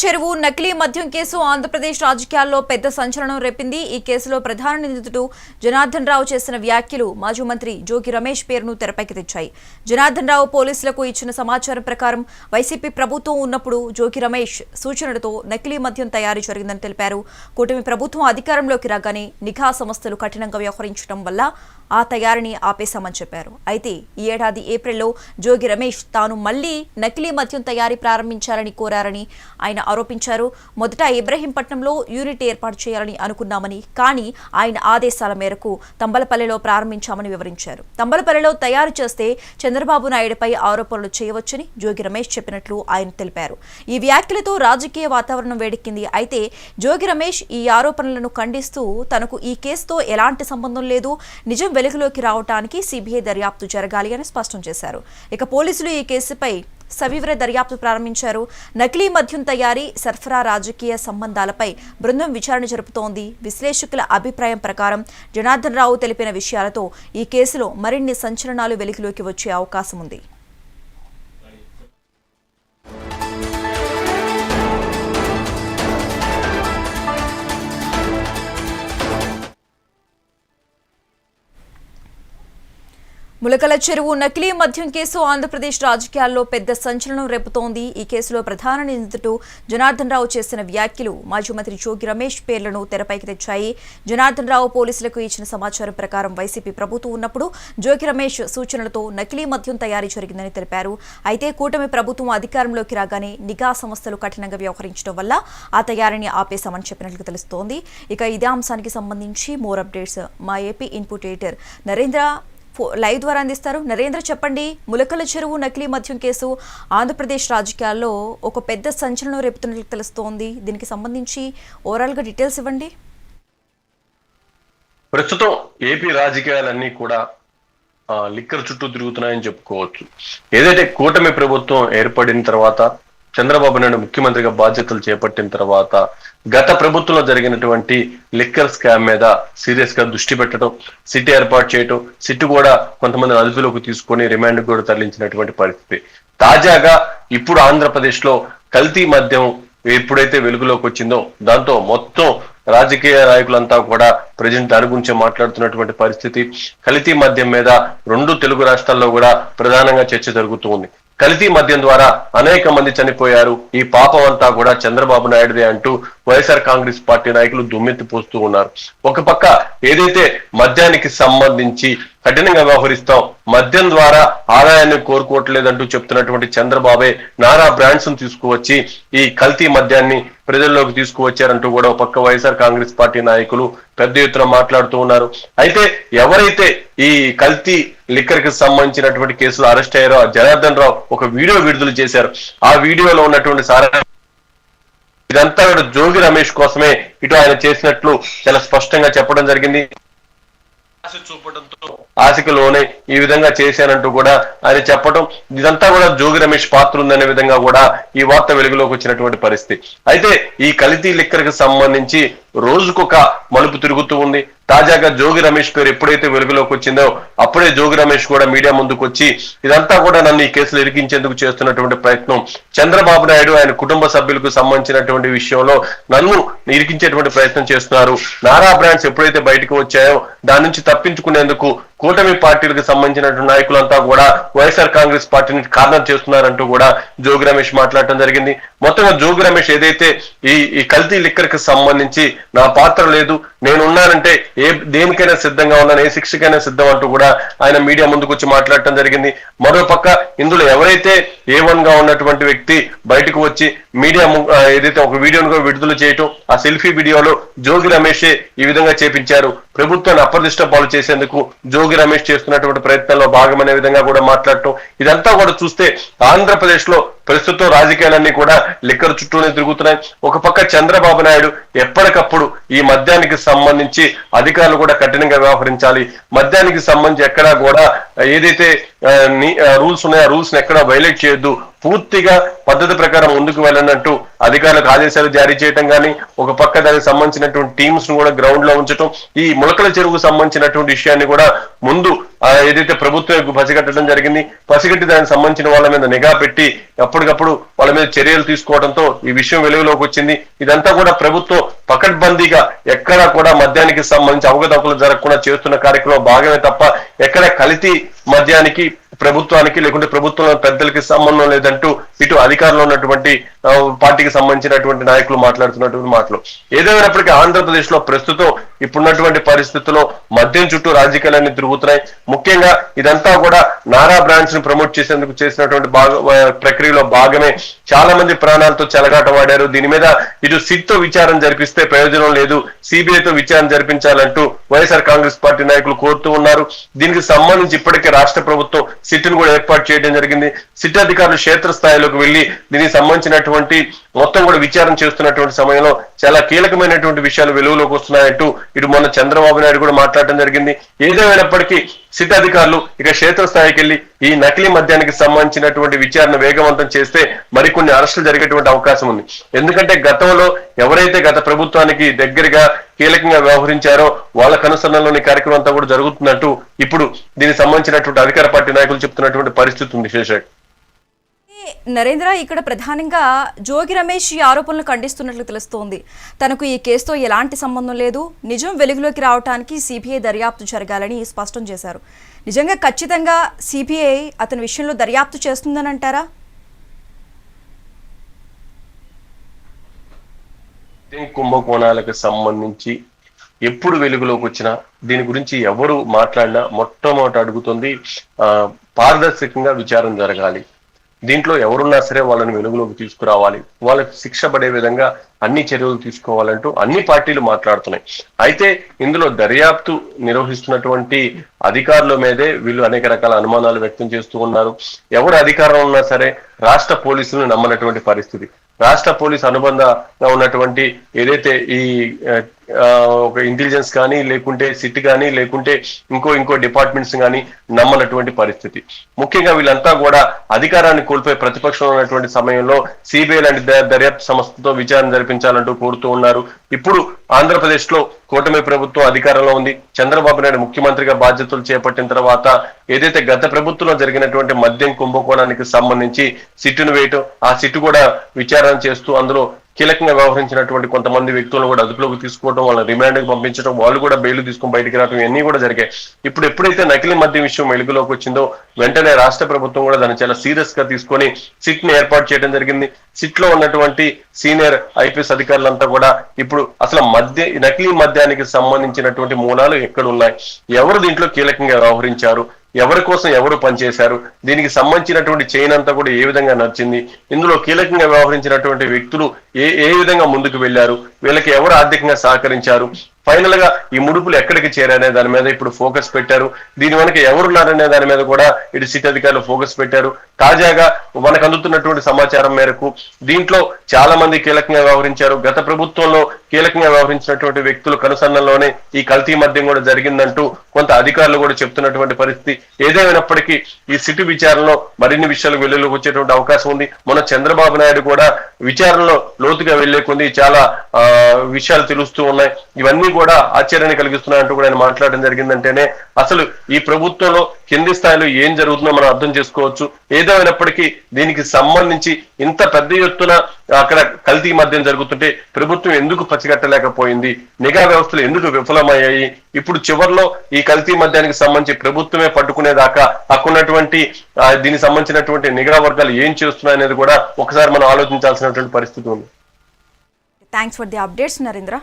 చెరువు నకిలీ మద్యం కేసు ఆంధ్రప్రదేశ్ రాజకీయాల్లో పెద్ద సంచలనం రేపింది. ఈ కేసులో ప్రధాన నిందితుడు జనార్దన్ రావు చేసిన వ్యాఖ్యలు మాజీ మంత్రి జోగి రమేష్ పేరును తెరపైకి తెచ్చాయి. జనార్దన్ రావు పోలీసులకు ఇచ్చిన సమాచారం ప్రకారం వైసీపీ ప్రభుత్వం ఉన్నప్పుడు జోగి రమేష్ సూచనలతో నకిలీ మద్యం తయారీ జరిగిందని తెలిపారు. కూటమి ప్రభుత్వం అధికారంలోకి రాగానే నిఘా సంస్థలు కఠినంగా వ్యవహరించడం వల్ల ఆ తయారీని ఆపేశామని చెప్పారు. అయితే ఈ ఏడాది ఏప్రిల్లో జోగి రమేష్ తాను మళ్ళీ నకిలీ మద్యం తయారీ ప్రారంభించాలని కోరారని ఆయన ఆరోపించారు. మొదట ఇబ్రహీంపట్నంలో యూనిట్ ఏర్పాటు చేయాలని అనుకున్నామని కానీ ఆయన ఆదేశాల మేరకు తంబలపల్లిలో ప్రారంభించామని వివరించారు. తంబలపల్లిలో తయారు చేస్తే చంద్రబాబు నాయుడుపై ఆరోపణలు చేయవచ్చని జోగి రమేష్ చెప్పినట్లు ఆయన తెలిపారు. ఈ వ్యాఖ్యలతో రాజకీయ వాతావరణం వేడెక్కింది. అయితే జోగి రమేష్ ఈ ఆరోపణలను ఖండిస్తూ తనకు ఈ కేసుతో ఎలాంటి సంబంధం లేదు. నిజం వెలుగులోకి రావటానికి సిబిఐ దర్యాప్తు జరగాలి అని స్పష్టం చేశారు. ఇక పోలీసులు ఈ కేసుపై సవివర దర్యాప్తు ప్రారంభించారు. నకిలీ మద్యం తయారీ సరఫరా రాజకీయ సంబంధాలపై బృందం విచారణ జరుపుతోంది. విశ్లేషకుల అభిప్రాయం ప్రకారం జనార్దన్ రావు తెలిపిన విషయాలతో ఈ కేసులో మరిన్ని సంచలనాలు వెలుగులోకి వచ్చే అవకాశం ఉంది. ములకల చెరువు నకిలీ మద్యం కేసు ఆంధ్రప్రదేశ్ రాజకీయాల్లో పెద్ద సంచలనం రేపుతోంది. ఈ కేసులో ప్రధాన నిందితుడు జనార్దన్ రావు చేసిన వ్యాఖ్యలు మాజీ మంత్రి జోగి రమేష్ పేర్లను తెరపైకి తెచ్చాయి. జనార్దన్ రావు పోలీసులకు ఇచ్చిన సమాచారం ప్రకారం వైసీపీ ప్రభుత్వం ఉన్నప్పుడు జోగి రమేష్ సూచనలతో నకిలీ మద్యం తయారీ జరిగిందని తెలిపారు. అయితే కూటమి ప్రభుత్వం అధికారంలోకి రాగానే నిఘా సంస్థలు కఠినంగా వ్యవహరించడం వల్ల ఆ తయారీని ఆపేశామని చెప్పినట్లు తెలుస్తోంది. ఇక ఇదే అంశానికి సంబంధించి మోర్ అప్డేట్స్ మా AP input editor Narendra live ద్వారా అందిస్తారు. నరేంద్ర చెప్పండి. ములకల చెరువు నకిలీ మద్యం కేసు ఆంధ్రప్రదేశ్ రాజకీయాల్లో ఒక పెద్ద సంచలనం రేపుతున్నట్లు తెలుస్తోంది. దీనికి సంబంధించి ఓవరాల్గా డీటెయిల్స్ ఇవ్వండి. ప్రస్తుతం ఏపీ రాజకీయాలన్నీ కూడా లిక్కర్ చుట్టూ తిరుగుతున్నాయని చెప్పుకోవచ్చు. ఏదైతే కూటమి ప్రభుత్వం ఏర్పడిన తర్వాత చంద్రబాబు నాయుడు ముఖ్యమంత్రిగా బాధ్యతలు చేపట్టిన తర్వాత గత ప్రభుత్వంలో జరిగినటువంటి లిక్కర్ స్కామ్ మీద సీరియస్గా దృష్టి పెట్టడం సిట్ ఏర్పాటు చేయడం సిట్ కూడా కొంతమంది అదుపులోకి తీసుకొని రిమాండ్ కూడా తరలించినటువంటి పరిస్థితి. తాజాగా ఇప్పుడు ఆంధ్రప్రదేశ్లో కల్తీ మద్యం ఎప్పుడైతే వెలుగులోకి వచ్చిందో దాంతో మొత్తం రాజకీయ నాయకులంతా కూడా ప్రజెంట్ దాని గురించి మాట్లాడుతున్నటువంటి పరిస్థితి. కల్తీ మద్యం మీద రెండు తెలుగు రాష్ట్రాల్లో కూడా ప్రధానంగా చర్చ జరుగుతూ ఉంది. కల్తీ మద్యం ద్వారా అనేక మంది చనిపోయారు. ఈ పాపం అంతా కూడా చంద్రబాబు నాయుడుదే అంటూ వైఎస్ఆర్ కాంగ్రెస్ పార్టీ నాయకులు దుమ్మెత్తి పోస్తూ ఉన్నారు. ఒక పక్క ఏదైతే మద్యానికి సంబంధించి కఠినంగా వ్యవహరిస్తాం. మద్యం ద్వారా ఆదాయాన్ని కోరుకోవట్లేదంటూ చెప్తున్నటువంటి చంద్రబాబే నానా బ్రాండ్స్ను తీసుకువచ్చి ఈ కల్తీ మద్యాన్ని ప్రజల్లోకి తీసుకువచ్చారంటూ కూడా పక్క వైఎస్ఆర్ కాంగ్రెస్ పార్టీ నాయకులు పెద్ద ఎత్తున మాట్లాడుతూ ఉన్నారు. అయితే ఎవరైతే ఈ కల్తీ లిక్కర్కి సంబంధించినటువంటి కేసులు అరెస్ట్ అయ్యారో జనార్దన్ రావు ఒక వీడియో విడుదల చేశారు. ఆ వీడియోలో ఉన్నటువంటి సారా ఇదంతా జోగి రమేష్ కోసమే ఇటు ఆయన చేసినట్లు చాలా స్పష్టంగా చెప్పడం జరిగింది. ఆశ చూపడంతో ఆశకు లోనే ఈ విధంగా చేశానంటూ కూడా ఆయన చెప్పడం ఇదంతా కూడా జోగి రమేష్ పాత్ర ఉందనే విధంగా కూడా ఈ వార్త వెలుగులోకి వచ్చినటువంటి పరిస్థితి. అయితే ఈ కల్తీ లిక్కర్కి సంబంధించి రోజుకొక మలుపు తిరుగుతూ ఉంది. తాజాగా జోగి రమేష్ పేరు ఎప్పుడైతే వెలుగులోకి వచ్చిందో అప్పుడే జోగి రమేష్ కూడా మీడియా ముందుకు వచ్చి ఇదంతా కూడా నన్ను ఈ కేసులు ఇరికించేందుకు చేస్తున్నటువంటి ప్రయత్నం. చంద్రబాబు నాయుడు ఆయన కుటుంబ సభ్యులకు సంబంధించినటువంటి విషయంలో నన్ను ఇరికించేటువంటి ప్రయత్నం చేస్తున్నారు. నారా బ్రాండ్స్ ఎప్పుడైతే బయటకు వచ్చాయో దాని నుంచి తప్పించుకునేందుకు కూటమి పార్టీలకు సంబంధించినటువంటి నాయకులంతా కూడా వైఎస్ఆర్ కాంగ్రెస్ పార్టీని కారణం చేస్తున్నారంటూ కూడా జోగి రమేష్ మాట్లాడటం జరిగింది. మొత్తంగా జోగి రమేష్ ఏదైతే ఈ ఈ కల్తీ లిక్కర్కి సంబంధించి నా పాత్ర లేదు నేను ఉన్నానంటే ఏ దేనికైనా సిద్ధంగా ఉన్నాను ఏ శిక్షకైనా సిద్ధం అంటూ కూడా ఆయన మీడియా ముందుకు వచ్చి మాట్లాడటం జరిగింది. మరో పక్క ఇందులో ఎవరైతే ఏ వన్గా ఉన్నటువంటి వ్యక్తి బయటకు వచ్చి మీడియా ఏదైతే ఒక వీడియోను కూడా విడుదల చేయటం ఆ సెల్ఫీ వీడియోలో జోగి రమేష్ ఈ విధంగా చేపించారు. ప్రభుత్వాన్ని అప్రదిష్ట పాలు చేసేందుకు జోగి రమేష్ చేస్తున్నటువంటి ప్రయత్నంలో భాగమనే విధంగా కూడా మాట్లాడటం. ఇదంతా కూడా చూస్తే ఆంధ్రప్రదేశ్లో ప్రస్తుతం రాజకీయాలన్నీ కూడా లిక్కర్ చుట్టూనే తిరుగుతున్నాయి. ఒక పక్క చంద్రబాబు నాయుడు ఎప్పటికప్పుడు ఈ మద్యానికి సంబంధించి అధికారులు కూడా కఠినంగా వ్యవహరించాలి. మద్యానికి సంబంధించి ఎక్కడా కూడా ఏదైతే రూల్స్ ఉన్నాయో ఆ రూల్స్ ఎక్కడా వైలేట్ చేయొద్దు. పూర్తిగా పద్ధతి ప్రకారం ముందుకు వెళ్ళనట్టు అధికారులకు ఆదేశాలు జారీ చేయటం కానీ ఒక పక్క దానికి సంబంధించినటువంటి టీమ్స్ను కూడా గ్రౌండ్లో ఉంచటం ఈ ములకల చెరువుకు సంబంధించినటువంటి విషయాన్ని కూడా ముందు ఏదైతే ప్రభుత్వం పసిగట్టడం జరిగింది పసిగట్టి దానికి సంబంధించిన వాళ్ళ మీద నిఘా పెట్టి ఎప్పటికప్పుడు వాళ్ళ మీద చర్యలు తీసుకోవడంతో ఈ విషయం వెలుగులోకి వచ్చింది. ఇదంతా కూడా ప్రభుత్వం పకడ్బందీగా ఎక్కడా కూడా మద్యానికి సంబంధించి అవగతవకలు జరగకుండా చేస్తున్న కార్యక్రమం భాగమే తప్ప ఎక్కడ కలితీ మద్యానికి ప్రభుత్వానికి లేకుంటే ప్రభుత్వంలో పెద్దలకి సంబంధం లేదంటూ ఇటు అధికారంలో ఉన్నటువంటి పార్టీకి సంబంధించినటువంటి నాయకులు మాట్లాడుతున్నటువంటి మాటలు. ఏదేమైనప్పటికీ ఆంధ్రప్రదేశ్లో ప్రస్తుతం ఇప్పుడున్నటువంటి పరిస్థితుల్లో మద్యం చుట్టూ రాజకీయాలన్నీ తిరుగుతున్నాయి. ముఖ్యంగా ఇదంతా కూడా నారా బ్రాంచ్ని ప్రమోట్ చేసేందుకు చేసినటువంటి భాగ ప్రక్రియలో భాగమే చాలా మంది ప్రాణాలతో చెలగాటమాడారు దీని మీద ఇటు సిట్తో విచారణ జరిపిస్తే ప్రయోజనం లేదు. సిబిఐ తో విచారణ జరిపించాలంటూ వైఎస్ఆర్ కాంగ్రెస్ పార్టీ నాయకులు కోరుతూ ఉన్నారు. దీనికి సంబంధించి ఇప్పటికే రాష్ట్ర ప్రభుత్వం సిట్ కూడా ఏర్పాటు చేయడం జరిగింది. సిట్ అధికారులు క్షేత్ర స్థాయిలోకి వెళ్ళి దీనికి సంబంధించినటువంటి మొత్తం కూడా విచారణ చేస్తున్నటువంటి సమయంలో చాలా కీలకమైనటువంటి విషయాలు వెలుగులోకి వస్తున్నాయంటూ ఇటు మొన్న చంద్రబాబు నాయుడు కూడా మాట్లాడటం జరిగింది. ఏదేమైనప్పటికీ సిట్ అధికారులు ఇక క్షేత్ర స్థాయికి వెళ్ళి ఈ నకిలీ మద్యానికి సంబంధించినటువంటి విచారణ వేగవంతం చేస్తే మరికొన్ని అరెస్టులు జరిగేటువంటి అవకాశం ఉంది. ఎందుకంటే గతంలో ఎవరైతే గత ప్రభుత్వానికి దగ్గరగా కీలకంగా వ్యవహరించారో వాళ్ళ కనుసరణలోని కార్యక్రమం అంతా కూడా జరుగుతున్నట్టు ఇప్పుడు దీనికి సంబంధించినటువంటి అధికార పార్టీ నాయకులు చెప్తున్నటువంటి పరిస్థితి ఉంది శేషక్ నరేంద్ర ఇక్కడ ప్రధానంగా జోగి రమేష్ ఈ ఆరోపణలు ఖండిస్తున్నట్లు తెలుస్తోంది. తనకు ఈ కేసుతో ఎలాంటి సంబంధం లేదు. నిజం వెలుగులోకి రావడానికి సిబిఐ దర్యాప్తు జరగాలని స్పష్టం చేశారు. నిజంగా ఖచ్చితంగా సిబిఐ అతని విషయంలో దర్యాప్తు చేస్తుందని అంటారా? కుంభకోణాలకు సంబంధించి ఎప్పుడు వెలుగులోకి వచ్చినా దీని గురించి ఎవరు మాట్లాడినా మొట్టమొదట అడుగుతుంది పారదర్శకంగా విచారం జరగాలి. దీంట్లో ఎవరున్నా సరే వాళ్ళని వెలుగులోకి తీసుకురావాలి. వాళ్ళకి శిక్ష పడే విధంగా అన్ని చర్యలు తీసుకోవాలంటూ అన్ని పార్టీలు మాట్లాడుతున్నాయి. అయితే ఇందులో దర్యాప్తు నిర్వహిస్తున్నటువంటి అధికారుల మీదే వీళ్ళు అనేక రకాల అనుమానాలు వ్యక్తం చేస్తూ ఉన్నారు. ఎవరు అధికారం ఉన్నా సరే రాష్ట్ర పోలీసులను నమ్మనటువంటి పరిస్థితి. రాష్ట్ర పోలీస్ అనుబంధంగా ఉన్నటువంటి ఏదైతే ఈ ఒక ఇంటెలిజెన్స్ కానీ లేకుంటే సిట్ కానీ లేకుంటే ఇంకో ఇంకో డిపార్ట్మెంట్స్ కానీ నమ్మనటువంటి పరిస్థితి. ముఖ్యంగా వీళ్ళంతా కూడా అధికారాన్ని కోల్పోయి ప్రతిపక్షంలో ఉన్నటువంటి సమయంలో సిబిఐ లాంటి ద- దర్యాప్తు సంస్థతో విచారణ జరిపించాలంటూ కోరుతూ ఉన్నారు. ఇప్పుడు ఆంధ్రప్రదేశ్లో కూటమి ప్రభుత్వం అధికారంలో ఉంది. చంద్రబాబు నాయుడు ముఖ్యమంత్రిగా బాధ్యతలు చేపట్టిన తర్వాత ఏదైతే గత ప్రభుత్వంలో జరిగినటువంటి మద్యం కుంభకోణానికి సంబంధించి సిట్టును వేయటం ఆ సిట్టు కూడా విచారణ చేస్తూ అందులో కీలకంగా వ్యవహరించినటువంటి కొంతమంది వ్యక్తులను కూడా అదుపులోకి తీసుకోవడం వాళ్ళని రిమాండ్కి పంపించడం వాళ్ళు కూడా బెయిల్ తీసుకొని బయటికి రావడం ఇవన్నీ కూడా జరిగాయి. ఇప్పుడు ఎప్పుడైతే నకిలీ మద్యం విషయం వెలుగులోకి వచ్చిందో వెంటనే రాష్ట్ర ప్రభుత్వం కూడా దాన్ని చాలా సీరియస్గా తీసుకొని సిట్ని ఏర్పాటు చేయడం జరిగింది. సిట్లో ఉన్నటువంటి సీనియర్ ఐపీఎస్ అధికారులంతా కూడా ఇప్పుడు అసలు మద్య నకిలీ మద్యానికి సంబంధించినటువంటి మూలాలు ఎక్కడ ఉన్నాయి? ఎవరు దీంట్లో కీలకంగా వ్యవహరించారు? ఎవరి కోసం ఎవరు పనిచేశారు? దీనికి సంబంధించినటువంటి చైన్ అంతా కూడా ఏ విధంగా నచ్చింది ఇందులో కీలకంగా వ్యవహరించినటువంటి వ్యక్తులు ఏ ఏ విధంగా ముందుకు వెళ్ళారు వీళ్ళకి ఎవరు ఆర్థికంగా సహకరించారు? ఫైనల్గా ఈ ముడుపులు ఎక్కడికి చేరనే దాని మీద ఇప్పుడు ఫోకస్ పెట్టారు. దీని వెనక ఎవరున్నారనే దాని మీద కూడా ఇటు సిటీ అధికారులు ఫోకస్ పెట్టారు. తాజాగా మనకు అందుతున్నటువంటి సమాచారం మేరకు దీంట్లో చాలా మంది కీలకంగా వ్యవహరించారు. గత ప్రభుత్వంలో కీలకంగా వ్యవహరించినటువంటి వ్యక్తులు కనుసన్నలోనే ఈ కల్తీ మద్యం కూడా జరిగిందంటూ కొంత అధికారులు కూడా చెప్తున్నటువంటి పరిస్థితి. ఏదేమైనప్పటికీ ఈ సిటీ విచారణలో మరిన్ని విషయాలు వెలుగులోకి వచ్చేటువంటి అవకాశం ఉంది. మొన్న చంద్రబాబు నాయుడు కూడా విచారణలో లోతుగా వెళ్ళే కొన్ని చాలా విషయాలు తెలుస్తూ ఉన్నాయి. ఇవన్నీ కూడా ఆశ్చర్యాన్ని కలిగిస్తున్నాయంటూ కూడా ఆయన మాట్లాడడం జరిగిందంటేనే అసలు ఈ ప్రభుత్వంలో కింది స్థాయిలో ఏం జరుగుతుందో మనం అర్థం చేసుకోవచ్చు. ఏదేమైనప్పటికీ దీనికి సంబంధించి ఇంత పెద్ద ఎత్తున అక్కడ కల్తీ మద్యం జరుగుతుంటే ప్రభుత్వం ఎందుకు పసిగట్టలేకపోయింది నిఘా వ్యవస్థలు ఎందుకు విఫలమయ్యాయి? ఇప్పుడు చివర్లో ఈ కల్తీ మద్యానికి సంబంధించి ప్రభుత్వమే పట్టుకునేదాకా అక్కడున్నటువంటి దీనికి సంబంధించినటువంటి నిఘా వర్గాలు ఏం చేస్తున్నాయి అనేది కూడా ఒకసారి మనం ఆలోచించాల్సినటువంటి పరిస్థితి ఉంది. Thanks for the updates Narendra